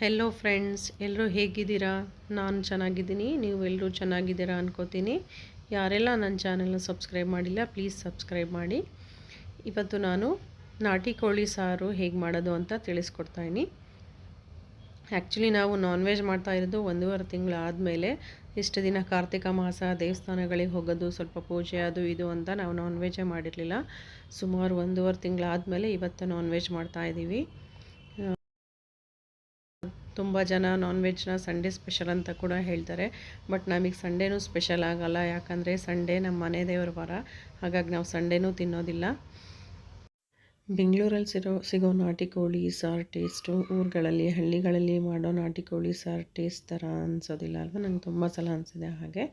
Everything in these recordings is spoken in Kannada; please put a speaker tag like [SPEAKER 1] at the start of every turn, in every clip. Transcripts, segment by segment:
[SPEAKER 1] ಹೆಲೋ ಫ್ರೆಂಡ್ಸ್ ಎಲ್ಲರೂ ಹೇಗಿದ್ದೀರಾ? ನಾನು ಚೆನ್ನಾಗಿದ್ದೀನಿ, ನೀವು ಎಲ್ಲರೂ ಚೆನ್ನಾಗಿದ್ದೀರಾ ಅನ್ಕೋತೀನಿ. ಯಾರೆಲ್ಲ ನನ್ನ ಚಾನೆಲ್ನ ಸಬ್ಸ್ಕ್ರೈಬ್ ಮಾಡಿಲ್ಲ ಪ್ಲೀಸ್ ಸಬ್ಸ್ಕ್ರೈಬ್ ಮಾಡಿ. ಇವತ್ತು ನಾನು ನಾಟಿ ಕೋಳಿ ಸಾರು ಹೇಗೆ ಮಾಡೋದು ಅಂತ ತಿಳಿಸ್ಕೊಡ್ತಾಯಿನಿ ಆ್ಯಕ್ಚುಲಿ ನಾವು ನಾನ್ ವೆಜ್ ಮಾಡ್ತಾ ಇರೋದು ಒಂದೂವರೆ ತಿಂಗಳು ಆದಮೇಲೆ. ಇಷ್ಟು ದಿನ ಕಾರ್ತಿಕ ಮಾಸ, ದೇವಸ್ಥಾನಗಳಿಗೆ ಹೋಗೋದು, ಸ್ವಲ್ಪ ಪೂಜೆ, ಅದು ಇದು ಅಂತ ನಾವು ನಾನ್ ವೆಜ್ಜೇ ಮಾಡಿರಲಿಲ್ಲ. ಸುಮಾರು ಒಂದೂವರೆ ತಿಂಗಳಾದಮೇಲೆ ಇವತ್ತು ನಾನ್ ವೆಜ್ ಮಾಡ್ತಾಯಿದ್ದೀವಿ ತುಂಬ ಜನ ನಾನ್ ವೆಜ್ನ ಸಂಡೇ ಸ್ಪೆಷಲ್ ಅಂತ ಕೂಡ ಹೇಳ್ತಾರೆ. ಬಟ್ ನಮಗೆ ಸಂಡೇನೂ ಸ್ಪೆಷಲ್ ಆಗಲ್ಲ. ಯಾಕಂದರೆ ಸಂಡೇ ನಮ್ಮ ಮನೆ ದೇವರ ವಾರ. ಹಾಗಾಗಿ ನಾವು ಸಂಡೇನೂ ತಿನ್ನೋದಿಲ್ಲ. ಬೆಂಗಳೂರಲ್ಲಿ ಸಿರೋ, ಸಿಗೋ ನಾಟಿ ಕೋಳಿ, ಸಾರು ಟೇಸ್ಟು ಊರುಗಳಲ್ಲಿ, ಹಳ್ಳಿಗಳಲ್ಲಿ ಮಾಡೋ ನಾಟಿ ಕೋಳಿ, ಸಾರು ಟೇಸ್ಟ್ ಥರ ಅನ್ಸೋದಿಲ್ಲ ಅಲ್ವಾ? ನಂಗೆ ತುಂಬ ಸಲ ಅನಿಸಿದೆ ಹಾಗೆ.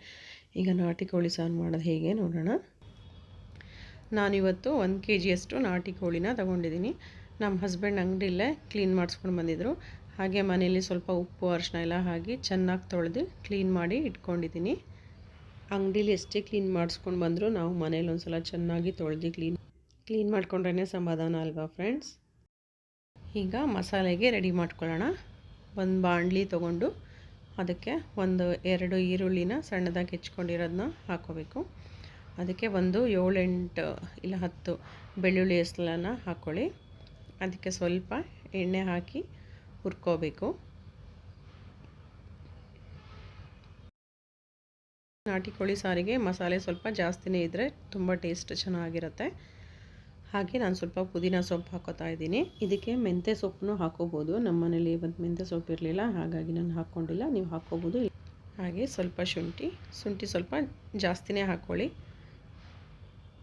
[SPEAKER 1] ಈಗ ನಾಟಿ ಕೋಳಿ ಸಾರು ಮಾಡೋದು ಹೇಗೆ ನೋಡೋಣ. ನಾನಿವತ್ತು ಒಂದು ಕೆ ಜಿಯಷ್ಟು ನಾಟಿ ಕೋಳಿನ ತೊಗೊಂಡಿದ್ದೀನಿ ನಮ್ಮ ಹಸ್ಬೆಂಡ್ ಅಂಗಡಿಯಲ್ಲೇ ಕ್ಲೀನ್ ಮಾಡಿಸ್ಕೊಂಡು ಬಂದಿದ್ದರು ಹಾಗೆ ಮನೇಲಿ ಸ್ವಲ್ಪ ಉಪ್ಪು ಅರಿಶಿನ ಎಲ್ಲ ಹಾಕಿ ಚೆನ್ನಾಗಿ ತೊಳೆದು ಕ್ಲೀನ್ ಮಾಡಿ ಇಟ್ಕೊಂಡಿದ್ದೀನಿ. ಅಂಗಡೀಲಿ ಎಷ್ಟೇ ಕ್ಲೀನ್ ಮಾಡಿಸ್ಕೊಂಡು ಬಂದರೂ ನಾವು ಮನೇಲಿ ಒಂದು ಸಲ ಚೆನ್ನಾಗಿ ತೊಳೆದು ಕ್ಲೀನ್ ಕ್ಲೀನ್ ಮಾಡ್ಕೊಂಡ್ರೇ ಸಮಾಧಾನ ಅಲ್ವಾ ಫ್ರೆಂಡ್ಸ್ ಈಗ ಮಸಾಲೆಗೆ ರೆಡಿ ಮಾಡ್ಕೊಳ್ಳೋಣ. ಒಂದು ಬಾಣಲಿ ತೊಗೊಂಡು ಅದಕ್ಕೆ ಒಂದು ಎರಡು ಈರುಳ್ಳಿನ ಸಣ್ಣದಾಗಿ ಹೆಚ್ಕೊಂಡಿರೋದನ್ನ ಹಾಕೋಬೇಕು ಅದಕ್ಕೆ ಒಂದು ಏಳೆಂಟು ಇಲ್ಲ ಹತ್ತು ಬೆಳ್ಳುಳ್ಳಿ ಎಸಲನ್ನ ಹಾಕ್ಕೊಳ್ಳಿ. ಅದಕ್ಕೆ ಸ್ವಲ್ಪ ಎಣ್ಣೆ ಹಾಕಿ ಹುರ್ಕೋಬೇಕು. ನಾಟಿ ಕೋಳಿ ಸಾರಿಗೆ ಮಸಾಲೆ ಸ್ವಲ್ಪ ಜಾಸ್ತಿನೇ ಇದ್ದರೆ ತುಂಬ ಟೇಸ್ಟ್ ಚೆನ್ನಾಗಿರುತ್ತೆ. ಹಾಗೆ ನಾನು ಸ್ವಲ್ಪ ಪುದೀನ ಸೊಪ್ಪು ಹಾಕೋತಾ ಇದ್ದೀನಿ. ಇದಕ್ಕೆ ಮೆಂತ್ಯ ಸೊಪ್ಪನ್ನು ಹಾಕೋಬೋದು. ನಮ್ಮ ಮನೇಲಿ ಇವತ್ತು ಮೆಂತ್ಯ ಸೊಪ್ಪು ಇರಲಿಲ್ಲ, ಹಾಗಾಗಿ ನಾನು ಹಾಕ್ಕೊಂಡಿಲ್ಲ. ನೀವು ಹಾಕ್ಕೋಬೋದು ಹಾಗೆ ಸ್ವಲ್ಪ ಶುಂಠಿ ಶುಂಠಿ ಸ್ವಲ್ಪ ಜಾಸ್ತಿನೇ ಹಾಕ್ಕೊಳ್ಳಿ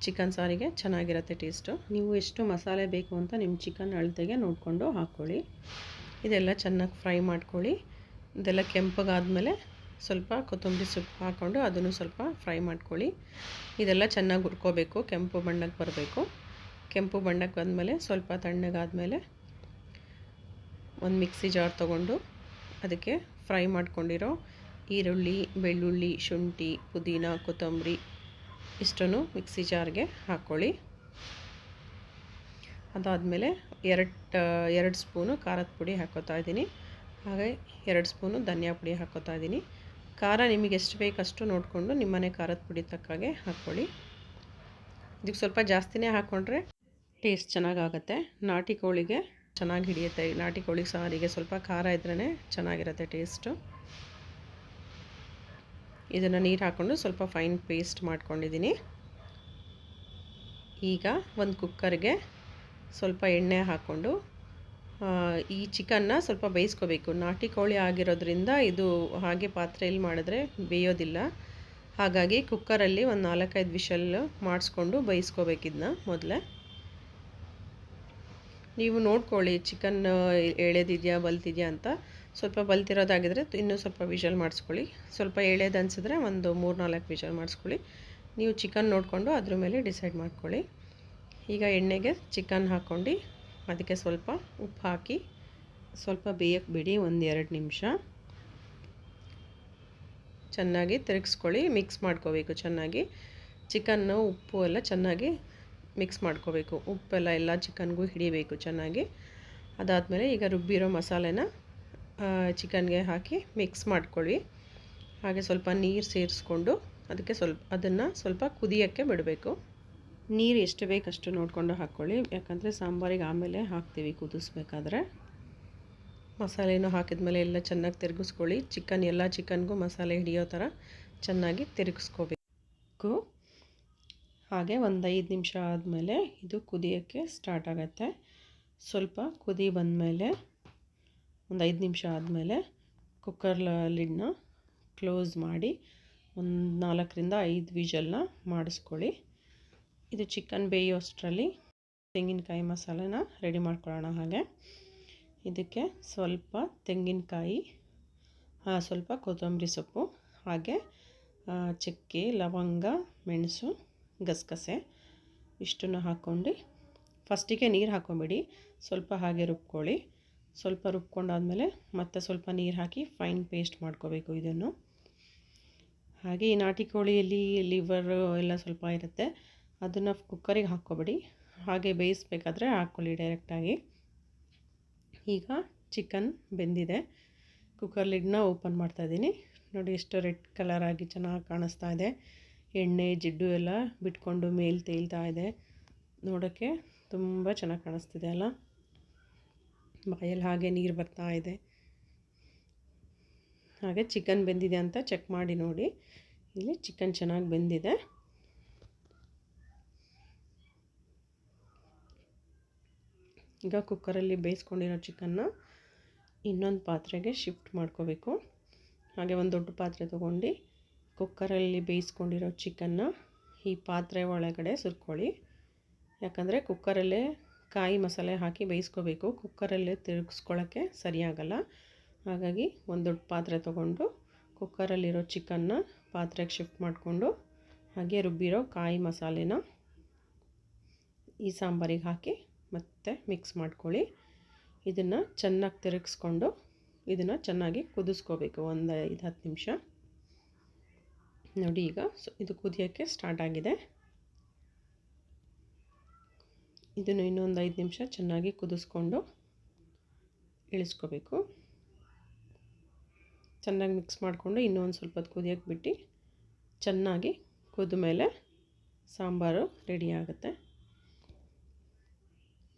[SPEAKER 1] ಚಿಕನ್ ಸಾರಿಗೆ ಚೆನ್ನಾಗಿರುತ್ತೆ ಟೇಸ್ಟು. ನೀವು ಎಷ್ಟು ಮಸಾಲೆ ಬೇಕು ಅಂತ ನಿಮ್ಮ ಚಿಕನ್ ಅಳತೆಗೆ ನೋಡಿಕೊಂಡು ಹಾಕ್ಕೊಳ್ಳಿ ಇದೆಲ್ಲ ಚೆನ್ನಾಗಿ ಫ್ರೈ ಮಾಡ್ಕೊಳ್ಳಿ. ಇದೆಲ್ಲ ಕೆಂಪಗಾದಮೇಲೆ ಸ್ವಲ್ಪ ಕೊತ್ತಂಬರಿ ಸೊಪ್ಪು ಹಾಕ್ಕೊಂಡು ಅದನ್ನು ಸ್ವಲ್ಪ ಫ್ರೈ ಮಾಡ್ಕೊಳ್ಳಿ. ಇದೆಲ್ಲ ಚೆನ್ನಾಗಿ ಹುರ್ಕೋಬೇಕು, ಕೆಂಪು ಬಣ್ಣಕ್ಕೆ ಬರಬೇಕು. ಕೆಂಪು ಬಣ್ಣಕ್ಕೆ ಬಂದಮೇಲೆ ಸ್ವಲ್ಪ ತಣ್ಣಗಾದಮೇಲೆ ಒಂದು ಮಿಕ್ಸಿ ಜಾರ್ ತೊಗೊಂಡು ಅದಕ್ಕೆ ಫ್ರೈ ಮಾಡ್ಕೊಂಡಿರೋ ಈರುಳ್ಳಿ, ಬೆಳ್ಳುಳ್ಳಿ, ಶುಂಠಿ, ಪುದೀನ, ಕೊತ್ತಂಬರಿ ಇಷ್ಟನ್ನು ಮಿಕ್ಸಿ ಜಾರ್ಗೆ ಹಾಕ್ಕೊಳ್ಳಿ ಅದಾದಮೇಲೆ ಎರಡು ಎರಡು ಸ್ಪೂನು ಖಾರದ ಪುಡಿ ಹಾಕೋತಾ ಇದ್ದೀನಿ. ಹಾಗೆ ಎರಡು ಸ್ಪೂನು ಧನಿಯಾ ಪುಡಿ ಹಾಕೋತಾ ಇದ್ದೀನಿ. ಖಾರ ನಿಮಗೆ ಎಷ್ಟು ಬೇಕಷ್ಟು ನೋಡಿಕೊಂಡು ನಿಮ್ಮನೆ ಖಾರದ ಪುಡಿ ತಕ್ಕಾಗೆ ಹಾಕ್ಕೊಳ್ಳಿ. ಇದಕ್ಕೆ ಸ್ವಲ್ಪ ಜಾಸ್ತಿನೇ ಹಾಕ್ಕೊಂಡ್ರೆ ಟೇಸ್ಟ್ ಚೆನ್ನಾಗಾಗತ್ತೆ. ನಾಟಿ ಕೋಳಿಗೆ ಚೆನ್ನಾಗಿ ಹಿಡಿಯುತ್ತೆ. ನಾಟಿ ಕೋಳಿ ಸಾರಿಗೆ ಸ್ವಲ್ಪ ಖಾರ ಇದ್ರೇ ಚೆನ್ನಾಗಿರುತ್ತೆ ಟೇಸ್ಟು. ಇದನ್ನು ನೀರು ಹಾಕ್ಕೊಂಡು ಸ್ವಲ್ಪ ಫೈನ್ ಪೇಸ್ಟ್ ಮಾಡ್ಕೊಂಡಿದ್ದೀನಿ. ಈಗ ಒಂದು ಕುಕ್ಕರ್ಗೆ ಸ್ವಲ್ಪ ಎಣ್ಣೆ ಹಾಕ್ಕೊಂಡು ಈ ಚಿಕನ್ನ ಸ್ವಲ್ಪ ಬೇಯಿಸ್ಕೋಬೇಕು. ನಾಟಿ ಕೋಳಿ ಆಗಿರೋದ್ರಿಂದ ಇದು ಹಾಗೆ ಪಾತ್ರೆಯಲ್ಲಿ ಮಾಡಿದ್ರೆ ಬೇಯೋದಿಲ್ಲ. ಹಾಗಾಗಿ ಕುಕ್ಕರಲ್ಲಿ ಒಂದು ನಾಲ್ಕೈದು ವಿಷಲ್ ಮಾಡಿಸ್ಕೊಂಡು ಬೇಯಿಸ್ಕೋಬೇಕಿದ್ನ ಮೊದಲೇ. ನೀವು ನೋಡ್ಕೊಳ್ಳಿ, ಚಿಕನ್ ಎಳೆದಿದೆಯಾ, ಬಲ್ತಿದೆಯಾ ಅಂತ. ಸ್ವಲ್ಪ ಬಲ್ತಿರೋದಾಗಿದ್ರೆ ಇನ್ನೂ ಸ್ವಲ್ಪ ವಿಷಲ್ ಮಾಡಿಸ್ಕೊಳ್ಳಿ. ಸ್ವಲ್ಪ ಎಳೆದು ಅನಿಸಿದ್ರೆ ಒಂದು ಮೂರು ನಾಲ್ಕು ವಿಷಲ್ ಮಾಡಿಸ್ಕೊಳ್ಳಿ. ನೀವು ಚಿಕನ್ ನೋಡಿಕೊಂಡು ಅದ್ರ ಮೇಲೆ ಡಿಸೈಡ್ ಮಾಡ್ಕೊಳ್ಳಿ. ಈಗ ಎಣ್ಣೆಗೆ ಚಿಕನ್ ಹಾಕ್ಕೊಂಡು ಅದಕ್ಕೆ ಸ್ವಲ್ಪ ಉಪ್ಪು ಹಾಕಿ ಸ್ವಲ್ಪ ಬೇಯಕ್ಕೆ ಬಿಡಿ, ಒಂದು ಎರಡು ನಿಮಿಷ. ಚೆನ್ನಾಗಿ ತಿರುಗಿಸ್ಕೊಳ್ಳಿ, ಮಿಕ್ಸ್ ಮಾಡ್ಕೋಬೇಕು ಚೆನ್ನಾಗಿ. ಚಿಕನ್ನು ಉಪ್ಪು ಎಲ್ಲ ಚೆನ್ನಾಗಿ ಮಿಕ್ಸ್ ಮಾಡ್ಕೋಬೇಕು. ಉಪ್ಪೆಲ್ಲ ಎಲ್ಲ ಚಿಕನ್ಗೂ ಹಿಡಿಬೇಕು ಚೆನ್ನಾಗಿ. ಅದಾದಮೇಲೆ ಈಗ ರುಬ್ಬಿರೋ ಮಸಾಲೆನ ಚಿಕನ್ಗೆ ಹಾಕಿ ಮಿಕ್ಸ್ ಮಾಡ್ಕೊಳ್ಳಿ. ಹಾಗೆ ಸ್ವಲ್ಪ ನೀರು ಸೇರಿಸ್ಕೊಂಡು ಅದಕ್ಕೆ ಸ್ವಲ್ಪ, ಅದನ್ನು ಸ್ವಲ್ಪ ಕುದಿಯೋಕ್ಕೆ ಬಿಡಬೇಕು. ನೀರು ಎಷ್ಟು ಬೇಕಷ್ಟು ನೋಡಿಕೊಂಡು ಹಾಕ್ಕೊಳ್ಳಿ. ಯಾಕಂದರೆ ಸಾಂಬಾರಿಗೆ ಆಮೇಲೆ ಹಾಕ್ತೀವಿ ಕುದಿಸ್ಬೇಕಾದ್ರೆ. ಹಾಕಿದ ಮೇಲೆ ಎಲ್ಲ ಚೆನ್ನಾಗಿ ತಿರುಗಿಸ್ಕೊಳ್ಳಿ. ಚಿಕನ್, ಎಲ್ಲ ಚಿಕನ್ಗೂ ಮಸಾಲೆ ಹಿಡಿಯೋ ಥರ ಚೆನ್ನಾಗಿ ತಿರುಗಿಸ್ಕೋಬೇಕು. ಹಾಗೆ ಒಂದು ಐದು ನಿಮಿಷ ಆದಮೇಲೆ ಇದು ಕುದಿಯೋಕ್ಕೆ ಸ್ಟಾರ್ಟ್ ಆಗುತ್ತೆ. ಸ್ವಲ್ಪ ಕುದಿ ಬಂದಮೇಲೆ ಒಂದು ಐದು ನಿಮಿಷ ಆದಮೇಲೆ ಕುಕ್ಕರ್ ಲಿಡ್ನ ಕ್ಲೋಸ್ ಮಾಡಿ ಒಂದು ನಾಲ್ಕರಿಂದ ಐದು ವಿಜಲ್ನ ಮಾಡಿಸ್ಕೊಳ್ಳಿ. ಇದು ಚಿಕನ್ ಬೇಯೋಷ್ಟರಲ್ಲಿ ತೆಂಗಿನಕಾಯಿ ಮಸಾಲೆನ ರೆಡಿ ಮಾಡ್ಕೊಳ್ಳೋಣ ಹಾಗೆ. ಇದಕ್ಕೆ ಸ್ವಲ್ಪ ತೆಂಗಿನಕಾಯಿ ಸ್ವಲ್ಪ ಕೊತ್ತಂಬರಿ ಸೊಪ್ಪು, ಹಾಗೆ ಚಕ್ಕೆ, ಲವಂಗ, ಮೆಣಸು, ಗಸಗಸೆ ಇಷ್ಟನ್ನು ಹಾಕ್ಕೊಂಡು ಫಸ್ಟಿಗೆ ನೀರು ಹಾಕ್ಕೊಂಬಿಡಿ. ಸ್ವಲ್ಪ ಹಾಗೆ ರುಬ್ಕೊಳ್ಳಿ. ಸ್ವಲ್ಪ ರುಬ್ಕೊಂಡಾದಮೇಲೆ ಮತ್ತೆ ಸ್ವಲ್ಪ ನೀರು ಹಾಕಿ ಫೈನ್ ಪೇಸ್ಟ್ ಮಾಡ್ಕೋಬೇಕು ಇದನ್ನು. ಹಾಗೆ ಈ ನಾಟಿ ಕೋಳಿಯಲ್ಲಿ ಲಿವರು ಎಲ್ಲ ಸ್ವಲ್ಪ ಇರುತ್ತೆ. ಅದನ್ನು ಕುಕ್ಕರಿಗೆ ಹಾಕ್ಕೊಬೇಡಿ. ಹಾಗೆ ಬೇಯಿಸ್ಬೇಕಾದ್ರೆ ಹಾಕ್ಕೊಳ್ಳಿ ಡೈರೆಕ್ಟಾಗಿ ಈಗ ಚಿಕನ್ ಬೆಂದಿದೆ. ಕುಕ್ಕರ್ ಲಿಡ್ನ ಓಪನ್ ಮಾಡ್ತಾಯಿದ್ದೀನಿ ನೋಡಿ ಎಷ್ಟು ರೆಡ್ ಕಲರ್ ಆಗಿ ಚೆನ್ನಾಗಿ ಕಾಣಿಸ್ತಾ ಇದೆ. ಎಣ್ಣೆ, ಜಿಡ್ಡು ಎಲ್ಲ ಬಿಟ್ಕೊಂಡು ಮೇಲೆ ತೇಲ್ತಾ ಇದೆ. ನೋಡೋಕ್ಕೆ ತುಂಬ ಚೆನ್ನಾಗಿ ಕಾಣಿಸ್ತಿದೆ ಅಲ್ಲ? ಬಾಯಲ್ಲಿ ಹಾಗೆ ನೀರು ಬರ್ತಾ ಇದೆ. ಹಾಗೆ ಚಿಕನ್ ಬೆಂದಿದೆ ಅಂತ ಚೆಕ್ ಮಾಡಿ ನೋಡಿ. ಇಲ್ಲಿ ಚಿಕನ್ ಚೆನ್ನಾಗಿ ಬೆಂದಿದೆ. ಈಗ ಕುಕ್ಕರಲ್ಲಿ ಬೇಯಿಸ್ಕೊಂಡಿರೋ ಚಿಕನ್ನ ಇನ್ನೊಂದು ಪಾತ್ರೆಗೆ ಶಿಫ್ಟ್ ಮಾಡ್ಕೋಬೇಕು. ಹಾಗೆ ಒಂದು ದೊಡ್ಡ ಪಾತ್ರೆ ತೊಗೊಂಡು ಕುಕ್ಕರಲ್ಲಿ ಬೇಯಿಸ್ಕೊಂಡಿರೋ ಚಿಕನ್ನ ಈ ಪಾತ್ರೆ ಒಳಗಡೆ ಸುರ್ಕೊಳ್ಳಿ. ಯಾಕಂದರೆ ಕುಕ್ಕರಲ್ಲೇ ಕಾಯಿ ಮಸಾಲೆ ಹಾಕಿ ಬೇಯಿಸ್ಕೋಬೇಕು. ಕುಕ್ಕರಲ್ಲೇ ತಿರುಗಿಸ್ಕೊಳ್ಳೋಕ್ಕೆ ಸರಿಯಾಗಲ್ಲ. ಹಾಗಾಗಿ ಒಂದು ದೊಡ್ಡ ಪಾತ್ರೆ ತೊಗೊಂಡು ಕುಕ್ಕರಲ್ಲಿರೋ ಚಿಕನ್ನ ಪಾತ್ರೆಗೆ ಶಿಫ್ಟ್ ಮಾಡಿಕೊಂಡು ಹಾಗೆ ರುಬ್ಬಿರೋ ಕಾಯಿ ಮಸಾಲೆನ ಈ ಸಾಂಬಾರಿಗೆ ಹಾಕಿ ಮತ್ತೆ ಮಿಕ್ಸ್ ಮಾಡ್ಕೊಳ್ಳಿ. ಇದನ್ನು ಚೆನ್ನಾಗಿ ತಿರುಗಿಸ್ಕೊಂಡು ಇದನ್ನು ಚೆನ್ನಾಗಿ ಕುದಿಸ್ಕೋಬೇಕು. ಒಂದು ಐದು ಹತ್ತು ನಿಮಿಷ. ನೋಡಿ ಈಗ ಇದು ಕುದಿಯೋಕ್ಕೆ ಸ್ಟಾರ್ಟ್ ಆಗಿದೆ. ಇದನ್ನು ಇನ್ನೊಂದು ಐದು ನಿಮಿಷ ಚೆನ್ನಾಗಿ ಕುದಿಸ್ಕೊಂಡು ಇಳಿಸ್ಕೋಬೇಕು. ಚೆನ್ನಾಗಿ ಮಿಕ್ಸ್ ಮಾಡಿಕೊಂಡು ಇನ್ನೊಂದು ಸ್ವಲ್ಪ ಹೊತ್ತು ಕುದಿಯೋಕ್ಕೆ ಬಿಟ್ಟು ಚೆನ್ನಾಗಿ ಕುದ ಮೇಲೆ ಸಾಂಬಾರು ರೆಡಿ ಆಗುತ್ತೆ.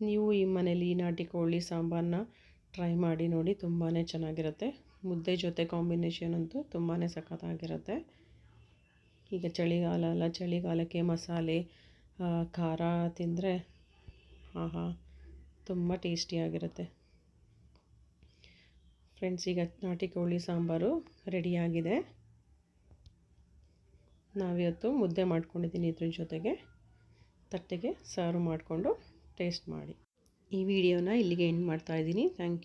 [SPEAKER 1] ನೀವು ಈ ಮನೇಲಿ ನಾಟಿ ಕೋಳಿ ಸಾಂಬಾರನ್ನ ಟ್ರೈ ಮಾಡಿ ನೋಡಿ ತುಂಬಾ ಚೆನ್ನಾಗಿರುತ್ತೆ. ಮುದ್ದೆ ಜೊತೆ ಕಾಂಬಿನೇಷನ್ ಅಂತೂ ತುಂಬಾ ಸಖತ್ತಾಗಿರುತ್ತೆ. ಈಗ ಚಳಿಗಾಲ ಅಲ್ಲ, ಚಳಿಗಾಲಕ್ಕೆ ಮಸಾಲೆ ಖಾರ ತಿಂದರೆ ಆಹಾ, ತುಂಬ ಟೇಸ್ಟಿಯಾಗಿರುತ್ತೆ ಫ್ರೆಂಡ್ಸ್ ಈಗ ನಾಟಿ ಕೋಳಿ ಸಾಂಬಾರು ರೆಡಿಯಾಗಿದೆ ನಾವಿವತ್ತು ಮುದ್ದೆ ಮಾಡ್ಕೊಂಡಿದ್ದೀನಿ ಇದ್ರ ಜೊತೆಗೆ, ತಟ್ಟೆಗೆ ಸರ್ವ್ ಮಾಡಿಕೊಂಡು ಟೇಸ್ಟ್ ಮಾಡಿ. ಈ ವಿಡಿಯೋನ ಇಲ್ಲಿಗೆ ಎಂಡ್ ಮಾಡ್ತಾಯಿದ್ದೀನಿ ಥ್ಯಾಂಕ್ ಯು.